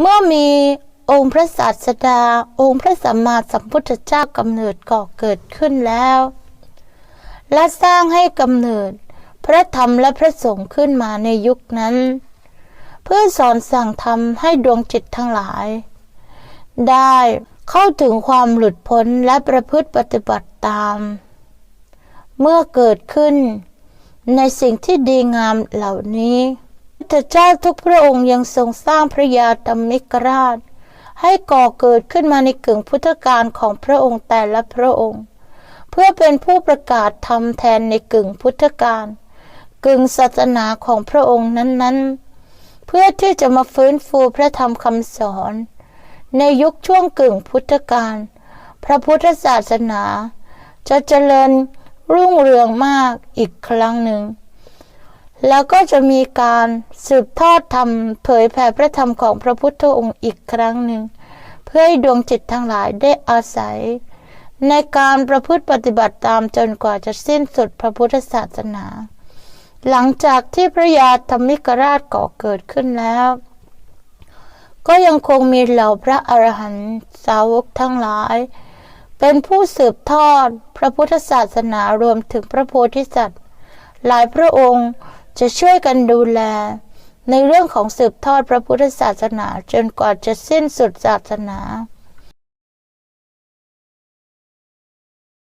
เมื่อมีองค์พระศาสดา องค์พระสัมมาสัมพุทธเจ้ากำเนิดก่อเกิดขึ้นแล้ว และสร้างให้กำเนิด พระธรรมและพระสงฆ์ขึ้นมาในยุคนั้น เพื่อสอนสั่งธรรมให้ดวงจิตทั้งหลาย ได้เข้าถึงความหลุดพ้นและประพฤติปฏิบัติตาม เมื่อเกิดขึ้นในสิ่งที่ดีงามเหล่านี้ พระเจ้าทุกพระองค์ยังทรงสร้างพระยาตมิกราช ให้ก่อเกิดขึ้นมาในกึ่งพุทธกาลของพระองค์แต่ละพระองค์ เพื่อเป็นผู้ประกาศธรรมแทนในกึ่งพุทธกาลกึ่งศาสนาของพระองค์นั้นๆ เพื่อที่จะมาฟื้นฟูพระธรรมคำสอน ในยุคช่วงกึ่งพุทธกาลพระพุทธศาสนา จะเจริญรุ่งเรืองมากอีกครั้งหนึ่ง แล้วก็จะมีการสืบทอดธรรมเผยแผ่พระธรรมของพระพุทธองค์อีกครั้งหนึ่ง เพื่อให้ดวงจิตทั้งหลายได้อาศัย ในการประพฤติปฏิบัติตามจนกว่าจะสิ้นสุดพระพุทธศาสนา หลังจากที่พระยาธรรมิกราชก่อเกิดขึ้นแล้ว ก็ยังคงมีเหล่าพระอรหันตสาวกทั้งหลาย เป็นผู้สืบทอดพระพุทธศาสนารวมถึงพระโพธิสัตว์ หลายพระองค์ จะช่วยกันดูแล ในเรื่องของสืบทอดพระพุทธศาสนาจนกว่าจะสิ้นสุดศาสนา